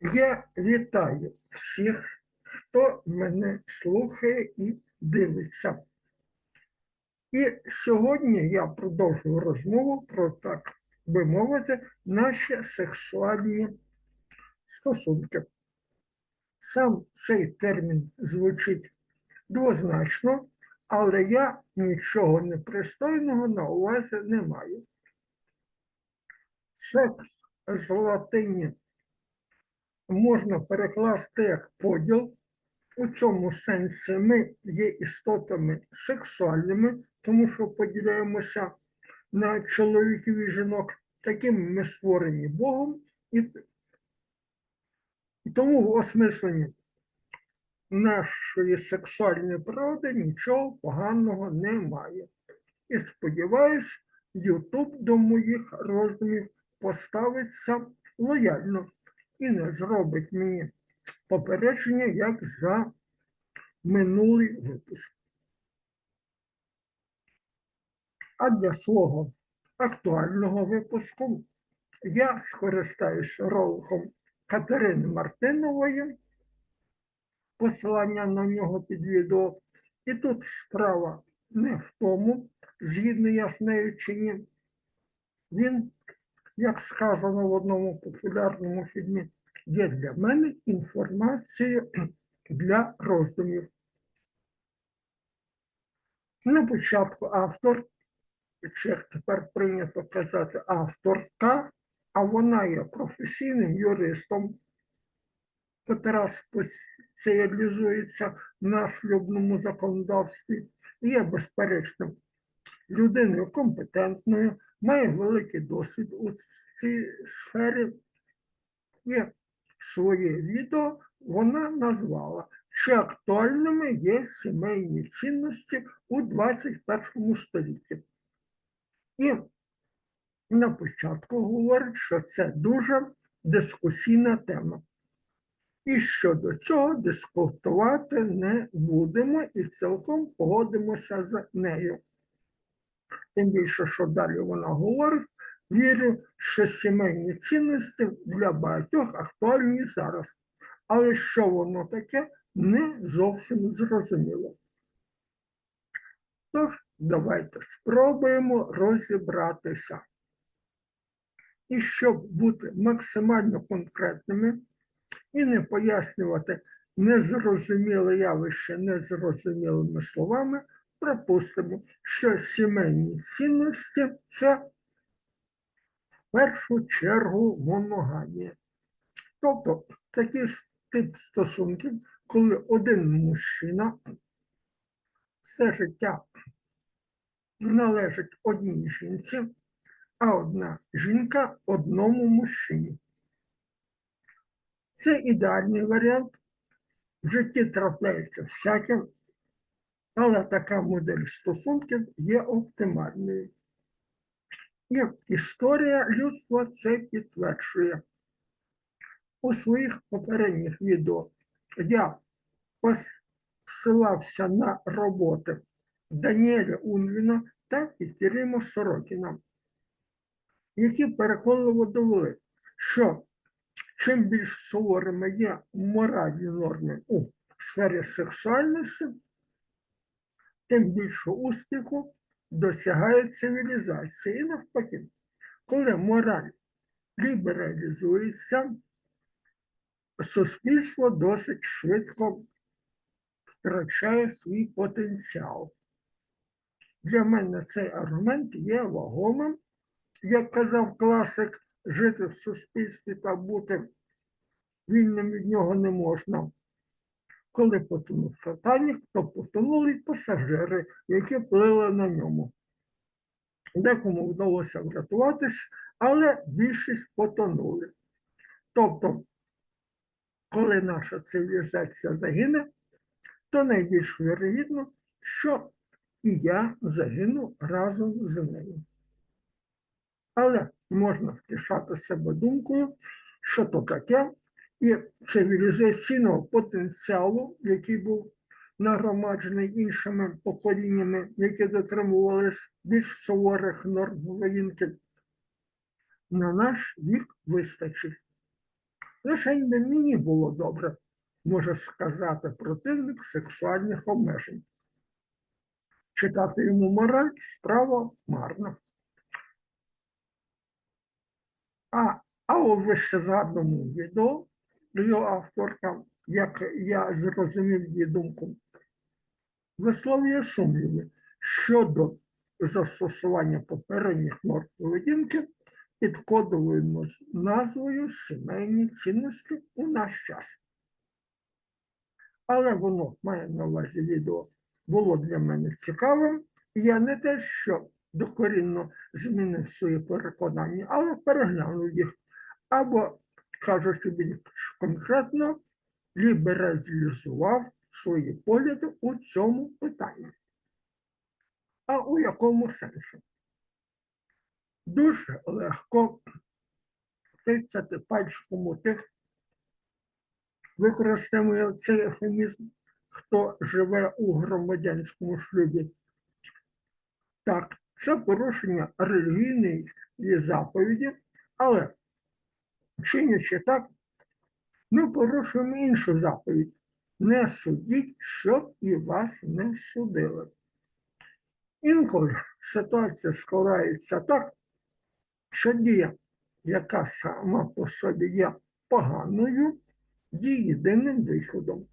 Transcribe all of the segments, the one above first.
Я вітаю всіх, хто мене слухає і дивиться. І сьогодні я продовжую розмову про, так би мовити, наші сексуальні стосунки. Сам цей термін звучить двозначно, але я нічого непристойного на увазі не маю. Секс з латині можна перекласти як поділ. У цьому сенсі ми є істотами сексуальними, тому що поділяємося на чоловіків і жінок. Таким ми створені Богом, і, і тому в осмисленні нашої сексуальної природи нічого поганого немає. І сподіваюсь, Ютуб до моїх роздумів поставиться лояльно і не зробить мені попередження, як за минулий випуск. А для свого актуального випуску я скористаюсь роликом Катерини Мартинової, посилання на нього під відео. І тут справа не в тому, згідно я з нею чи ні. Він, як сказано в одному популярному фільмі, є для мене інформацією для роздумів. На початку автор, як тепер прийнято казати авторка, а вона є професійним юристом, котра спеціалізується на шлюбному законодавстві, є безперечно людиною компетентною, має великий досвід у цій сфері. І своє відео вона назвала, чи актуальними є сімейні цінності у 21 столітті. І на початку говорить, що це дуже дискусійна тема. І щодо цього дискутувати не будемо і цілком погодимося з нею. Тим більше, що далі вона говорить, вірю, що сімейні цінності для багатьох актуальні зараз. Але що воно таке, не зовсім зрозуміло. Тож, давайте спробуємо розібратися. І щоб бути максимально конкретними і не пояснювати незрозуміле явище незрозумілими словами, припустимо, що сімейні цінності це в першу чергу моногамія. Тобто такий тип стосунків, коли один мужчина все життя належить одній жінці, а одна жінка одному мужчині. Це ідеальний варіант. В житті трапляється всяке, але така модель стосунків є оптимальною. І історія людства це підтверджує. У своїх попередніх відео я посилався на роботи Даніеля Унвіна та Катерину Сорокіна, які переконливо довели, що чим більш суворими є моральні норми у сфері сексуальності, тим більше успіху досягає цивілізація. І навпаки, коли мораль лібералізується, суспільство досить швидко втрачає свій потенціал. Для мене цей аргумент є вагомим, як казав класик, жити в суспільстві та бути вільним від нього не можна. Коли потонув Титанік, то потонули пасажири, які плили на ньому. Декому вдалося врятуватись, але більшість потонули. Тобто, коли наша цивілізація загине, то найбільш вірогідно, що і я загину разом з нею. Але можна втішати себе думкою, що то таке, і цивілізаційного потенціалу, який був нагромаджений іншими поколіннями, які дотримувались більш суворих норм воїнки, на наш вік вистачить. Лише не мені було добре, може сказати противник сексуальних обмежень. Читати йому мораль справа марна. А, а у вище згаданому відео його авторка, як я зрозумів її думку, висловлює сумніви щодо застосування попередніх норм поведінки під кодовою назвою сімейні цінності у наш час. Але воно має на увазі відео було для мене цікавим. Я не те, що докорінно змінив свої переконання, але переглянув їх. Або, кажучи більш конкретно, лібералізував свої погляди у цьому питанні. А у якому сенсі? Дуже легко тицяти пальчиком у тих, використаємо цей ефемізм, хто живе у громадянському шлюбі. Так, це порушення релігійної заповіді, але чинячи так, ми порушуємо іншу заповідь. Не судіть, щоб і вас не судили. Інколи ситуація складається так, що дія, яка сама по собі є поганою, є єдиним виходом.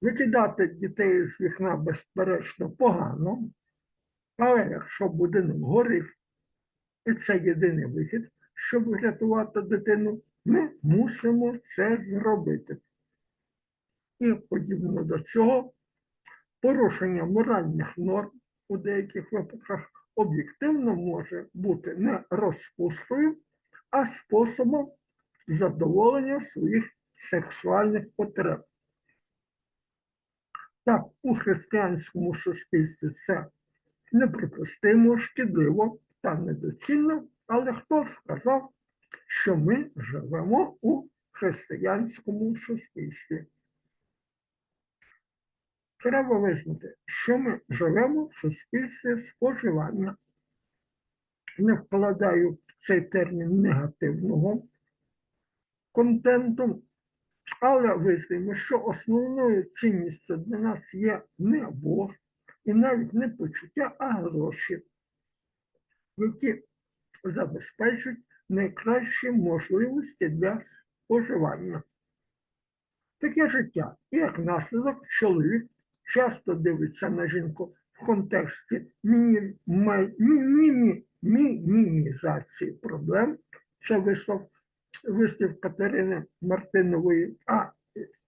Викидати дітей з вікна, безперечно, погано, але якщо будинок горить, і це єдиний вихід, щоб врятувати дитину, ми мусимо це зробити. І подібно до цього, порушення моральних норм у деяких випадках об'єктивно може бути не розпустою, а способом задоволення своїх сексуальних потреб. Так, у християнському суспільстві це неприпустимо, шкідливо та недоцільно, але хто сказав, що ми живемо у християнському суспільстві? Треба визнати, що ми живемо в суспільстві споживання. Не вкладаю в цей термін негативного контенту, але визнаємо, що основною цінністю для нас є не Бог і навіть не почуття, а гроші, які забезпечують найкращі можливості для споживання. Таке життя, і як наслідок, чоловік часто дивиться на жінку в контексті мінімізації проблем. Це вислов, вислів Катерини Мартинової, а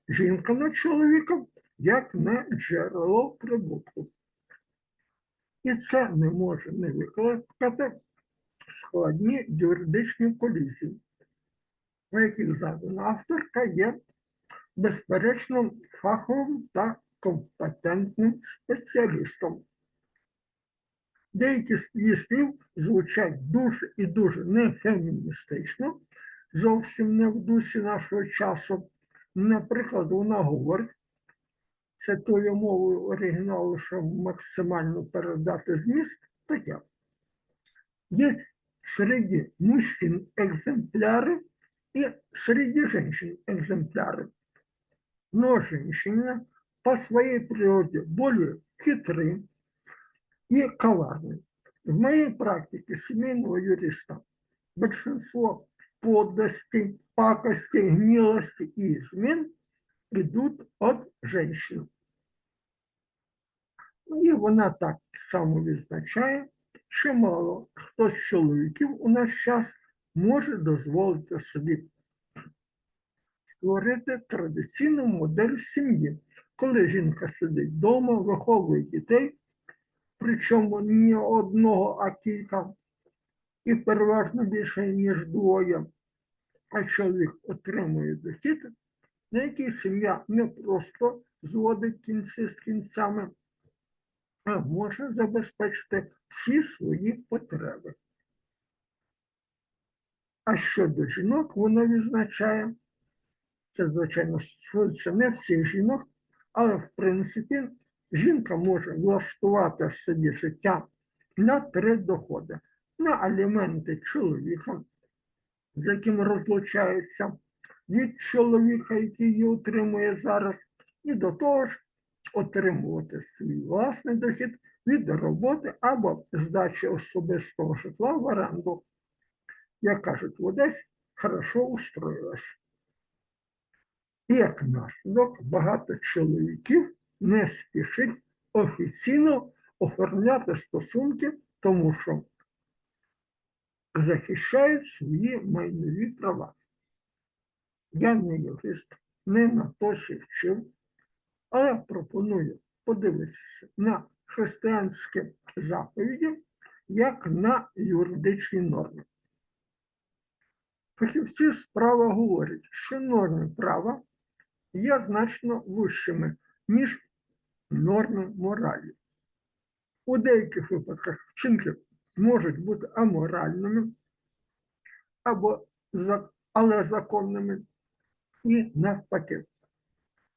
жінка на чоловіка як на джерело прибутку. І це не може не викликати складні юридичні колізії, у яких задана авторка є безперечно фаховим та компетентним спеціалістом. Деякі з її слів звучать дуже і дуже не феміністично, зовсім не в дусі нашого часу. Наприклад, вона говорить, це тою мовою оригіналу, що максимально передати зміст, таке. Есть среди мужчин экземпляры и среди женщин экземпляры. Но женщины по своей природе более хитры и коварны. В моей практике семейного юриста большинство подлостей, пакостей, гнилости и измен идут от женщин. І вона так само відзначає, чимало хто з чоловіків у наш час може дозволити собі створити традиційну модель сім'ї, коли жінка сидить вдома, виховує дітей, причому не одного, а кілька, і переважно більше, ніж двоє, а чоловік отримує дохід, на який сім'я не просто зводить кінці з кінцями, а може забезпечити всі свої потреби. А щодо жінок, вона відзначає, це, звичайно, стосується не всіх жінок, але в принципі жінка може влаштувати собі життя на три доходи: на аліменти чоловіка, з яким розлучаються, від чоловіка, який її отримує зараз, і до того ж отримувати свій власний дохід від роботи або здачі особистого житла в оренду. Як кажуть в Одесі, хорошо устроїлась. Як наслідок багато чоловіків не спішить офіційно оформляти стосунки, тому що захищають свої майнові права. Я не юрист, не на то вчив, але пропоную подивитися на християнські заповіді як на юридичні норми. Фахівці справа говорять, що норми права є значно вищими, ніж норми моралі. У деяких випадках вчинки можуть бути аморальними, або, але законними, і навпаки.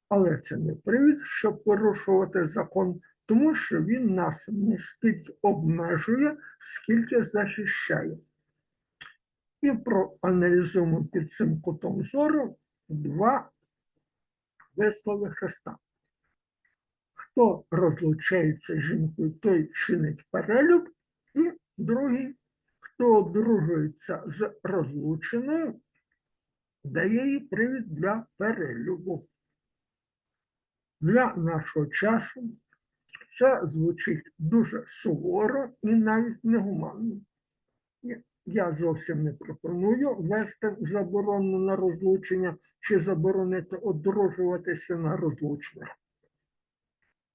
Але це не привід, щоб порушувати закон, тому що він нас не стільки обмежує, скільки захищає. І проаналізуємо під цим кутом зору два вислови Христа. Хто розлучається з жінкою, той чинить перелюб, і другий, хто одружується з розлученою, дає їй привід для перелюбу. Для нашого часу це звучить дуже суворо і навіть негуманно. Я зовсім не пропоную ввести заборону на розлучення чи заборонити одружуватися на розлучених.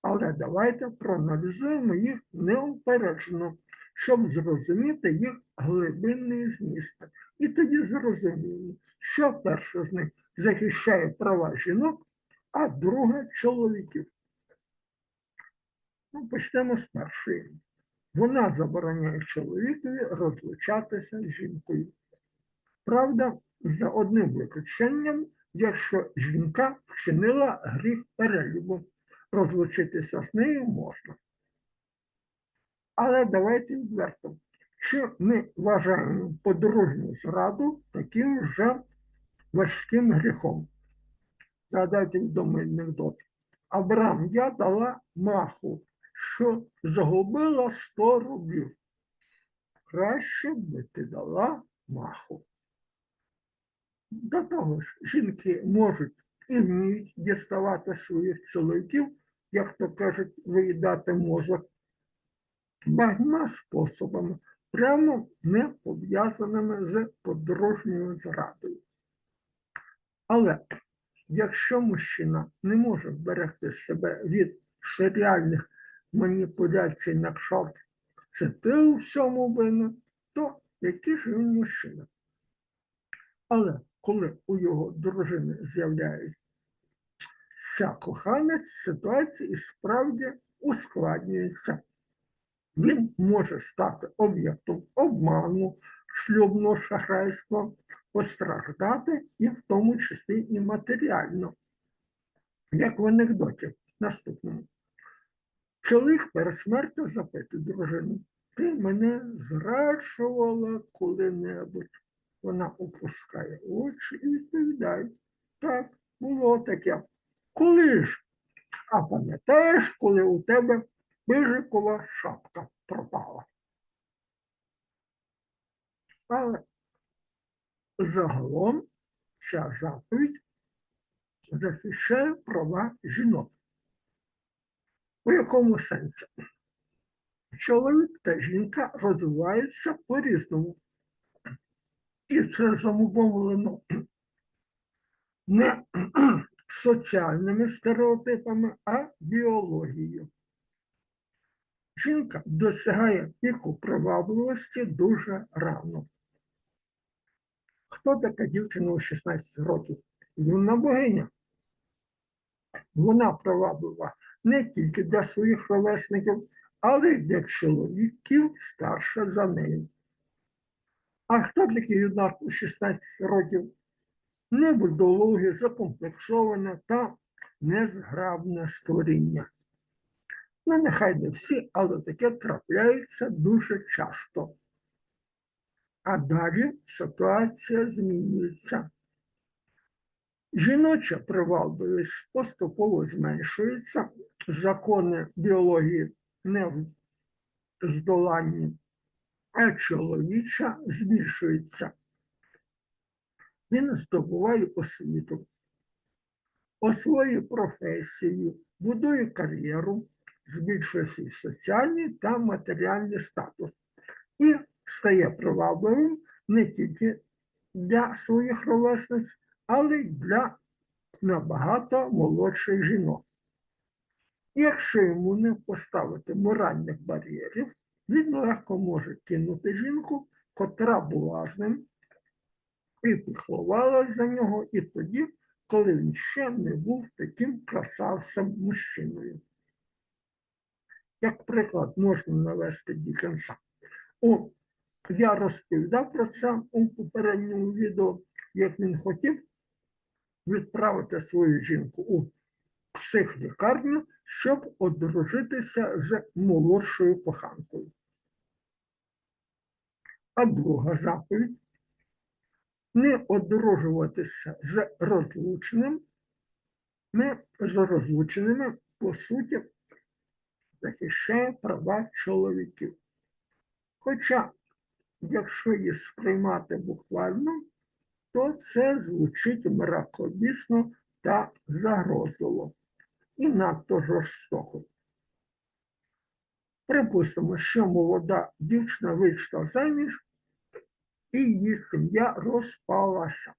Але давайте проаналізуємо їх неупереджено, щоб зрозуміти їх глибинний зміст. І тоді зрозуміємо, що перше з них захищає права жінок, а друге чоловіків. Ну, почнемо з першої. Вона забороняє чоловікові розлучатися з жінкою. Правда, за одним виключенням, якщо жінка вчинила гріх перелюбу, розлучитися з нею можна. Але давайте відверто. Чи ми вважаємо подружню зраду таким вже важким гріхом? Згадайте відомий анекдот. Абрам я дала маху, що загубила 100 рублів. Краще би ти дала маху. До того ж, жінки можуть і вміють діставати своїх чоловіків, як то кажуть, виїдати мозок багатьма способами, прямо не пов'язаними з подружньою зрадою. Але якщо мужчина не може вберегти себе від серіальних маніпуляцій на кшталт це ти у всьому винен, то який ж він мужчина? Але коли у його дружини з'являється коханець, ситуація і справді ускладнюється. Він може стати об'єктом обману, шлюбного шахрайства, постраждати і в тому числі і матеріально. Як в анекдоті наступному. Чоловік перед смертю запитує дружину, ти мене зраджувала коли-небудь. Вона опускає очі і відповідає, так, було таке. Коли ж? А пам'ятаєш, коли у тебе пижикова шапка пропала? Але загалом ця заповідь захищає права жінок. У якому сенсі? Чоловік та жінка розвиваються по-різному. І це замовлено не соціальними стереотипами, а біологією. Жінка досягає піку привабливості дуже рано. Хто така дівчина у 16 років? Юна богиня. Вона приваблива не тільки для своїх ровесників, але й для чоловіків старше за нею. А хто такий юнак у 16 років? Небудологи, закомплексоване та незграбне створіння. Ну, нехай не всі, але таке трапляється дуже часто. А далі ситуація змінюється. Жіноча привабливість поступово зменшується, закони біології не здоланні, а чоловіча збільшується. Він здобуває освіту, освоює професію, будує кар'єру, збільшує свій соціальний та матеріальний статус і стає привабливим не тільки для своїх ровесниць, але й для набагато молодших жінок. Якщо йому не поставити моральних бар'єрів, він легко може кинути жінку, котра була з ним і піклувалась за нього, і тоді, коли він ще не був таким красавцем мужчиною. Як приклад можна навести Дікенса. О, я розповідав про це у попередньому відео, як він хотів відправити свою жінку у психлікарню, щоб одружитися з молодшою коханкою. А друга заповідь не одружуватися з розлученим, не з розлученими, по суті, захищає права чоловіків. Хоча, якщо її сприймати буквально, то це звучить мракобісно та загрозливо і надто жорстоко. Припустимо, що молода дівчина вийшла заміж, і її сім'я розпалася.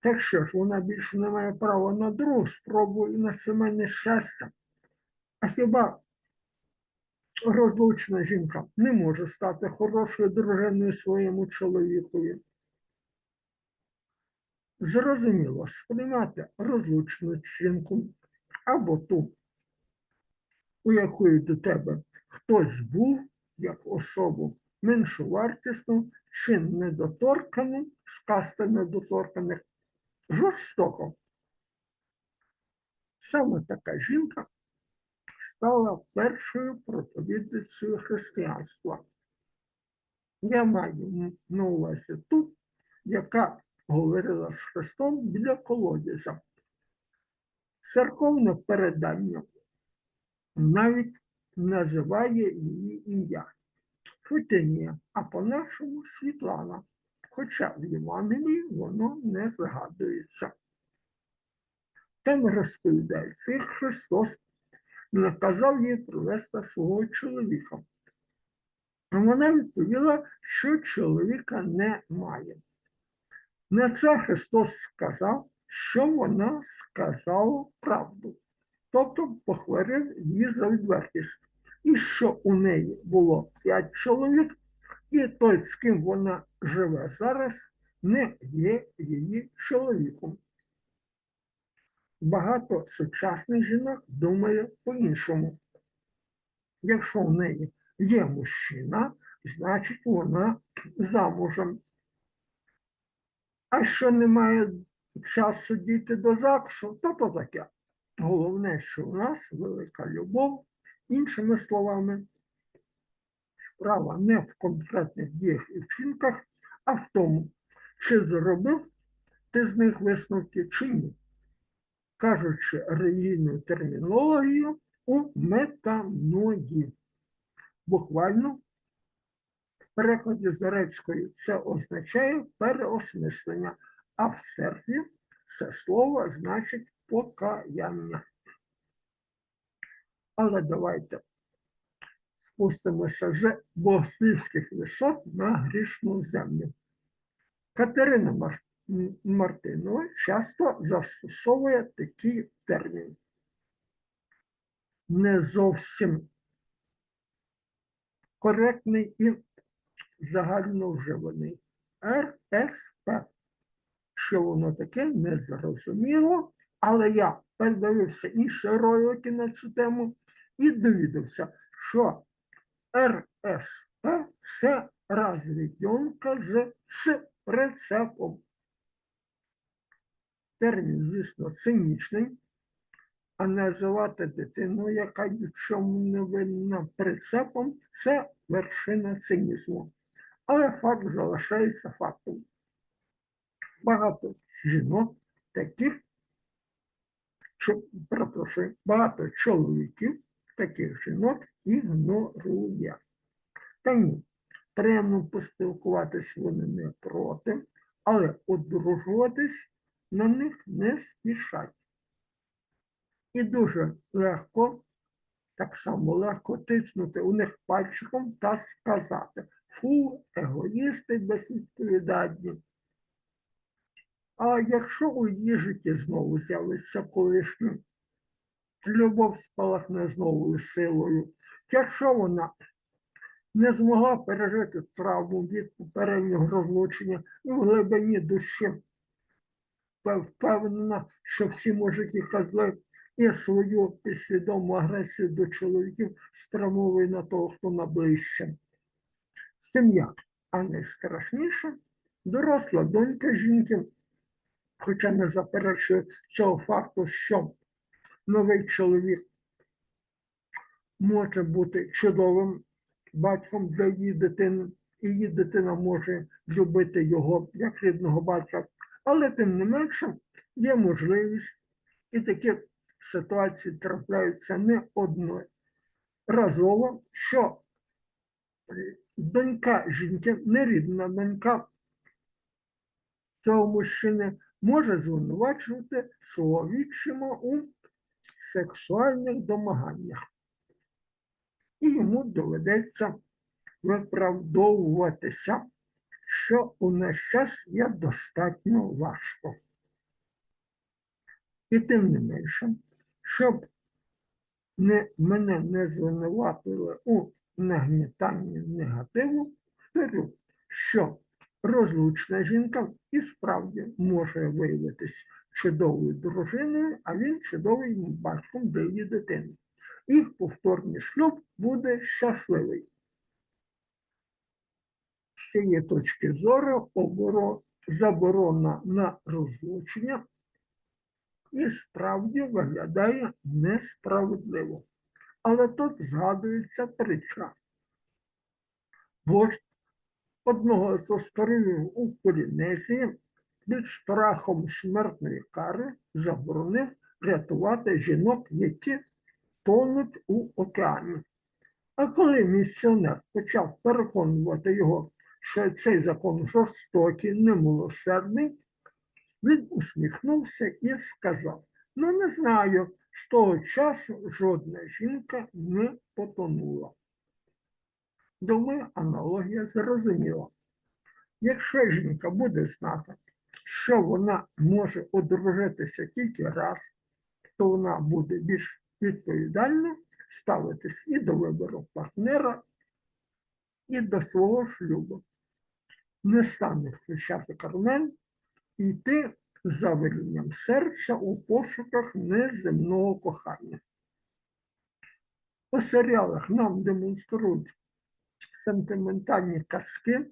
Так що ж, вона більше не має права на другу спробу і на сімейне щастя. А хіба розлучена жінка не може стати хорошою дружиною своєму чоловікові? Зрозуміло, сприймати розлучену жінку або ту, у якої до тебе хтось був як особу меншу вартісну чи недоторкану, з касти недоторканих, жорстоко. Саме така жінка стала першою проповідницею християнства. Я маю на увазі ту, яка говорила з Христом біля колодязя. Церковне передання навіть називає її ім'я. Фетинія, а по-нашому Світлана, хоча в Євангелії воно не згадується. Там розповідається, як Христос наказав їй привезти свого чоловіка. Вона відповіла, що чоловіка не має. На це Христос сказав, що вона сказала правду, тобто похвалив її за відвертість. І що у неї було п'ять чоловік, і той, з ким вона живе зараз, не є її чоловіком. Багато сучасних жінок думає по-іншому. Якщо в неї є мужчина, значить вона замужем. А що немає часу дійти до ЗАГСу, то то таке. Головне, що у нас велика любов, іншими словами, справа не в конкретних діях і вчинках, а в тому, чи зробив ти з них висновки, чи ні. Кажучи релігійною термінологією у метаноді. Буквально в перекладі з грецької це означає переосмислення, а в церкві це слово значить покаяння. Але давайте спустимося з богослівських висот на грішну землю. Катерина Мар- Мартинова часто застосовує такий термін. Не зовсім коректний і загально вживаний. РСП. Що воно таке, не зрозуміло, але я передивився інші ролики на цю тему і довідався, що РСП це розвідьонка з прицепом. Термін, звісно, цинічний, а називати дитину, яка ні в чому не винна прицепом, це вершина цинізму. Але факт залишається фактом. багато жінок таких, чо- перепрошую, багато чоловіків таких жінок ігнорує. Та ні, приємно поспілкуватись вони не проти, але одружуватись на них не спішать. І дуже легко, так само легко тиснути у них пальчиком та сказати фу, егоїсти безвідповідальні. А якщо у її житті знову з'явиться колишній, любов спалахне знову силою. Якщо вона не змогла пережити травму від попереднього розлучення і в глибині душі впевнена, що всі мужики козли і свою підсвідому агресію до чоловіків спрямовує на того, хто наближче. Сім'я, а найстрашніше доросла донька жінки, хоча не заперечує цього факту, що новий чоловік може бути чудовим батьком для її дитини, і її дитина може любити його як рідного батька, але тим не менше є можливість, і такі ситуації трапляються не одноразово, що е, донька жінки, нерідна донька цього мужчини може звинувачувати свого відчима у сексуальних домаганнях. І йому доведеться виправдовуватися, що у наш час є достатньо важко. І тим не менше, щоб не, мене не звинуватили у нагнітанні негативу, повторю, що розлучна жінка і справді може виявитись чудовою дружиною, а він чудовим батьком для її дитини. Їх повторний шлюб буде щасливий. З цієї точки зору заборона на розлучення і справді виглядає несправедливо. Але тут згадується притча. Вождь одного з островів у Полінезії під страхом смертної кари заборонив рятувати жінок, які тонуть у океані. А коли місіонер почав переконувати його, що цей закон жорстокий, немилосердний, він усміхнувся і сказав: Ну, не знаю, з того часу жодна жінка не потонула. Думаю, аналогія зрозуміла. Якщо жінка буде знати, що вона може одружитися тільки раз, то вона буде більш відповідально ставитись і до вибору партнера, і до свого шлюбу. Не стане включати кармен і йти за велінням серця у пошуках неземного кохання. У серіалах нам демонструють сентиментальні казки,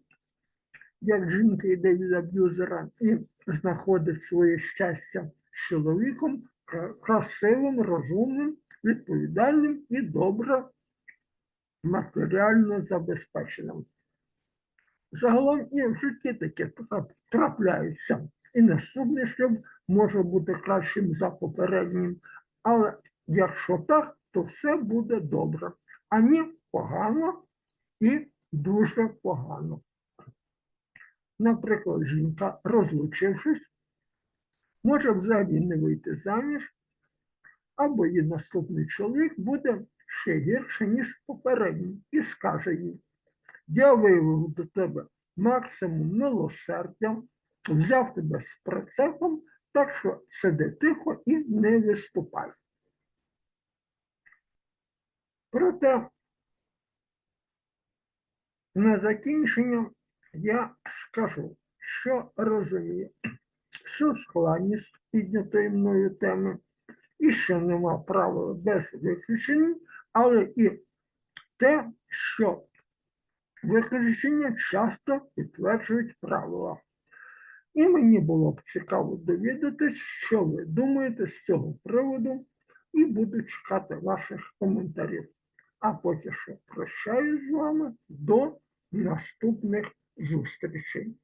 як жінка йде від аб'юзера і знаходить своє щастя з чоловіком красивим, розумним, відповідальним і добре матеріально забезпеченим. Загалом і житті таке трап- трапляється. І наступний шлюб може бути кращим за попереднім. Але якщо так, то все буде добре. А ні, погано і дуже погано. Наприклад, жінка, розлучившись, може взагалі не вийти заміж, або її наступний чоловік буде ще гірше, ніж попередній, і скаже їй, я виявив до тебе максимум милосердя, взяв тебе з прицепом, так що сиди тихо і не виступай. Проте на закінчення я скажу, що розумію всю складність піднятої мною теми, і що нема правил без виключень, але і те, що виключення часто підтверджують правила. І мені було б цікаво довідатись, що ви думаєте з цього приводу, і буду чекати ваших коментарів. А поки що прощаюсь з вами до наступних зустрічей.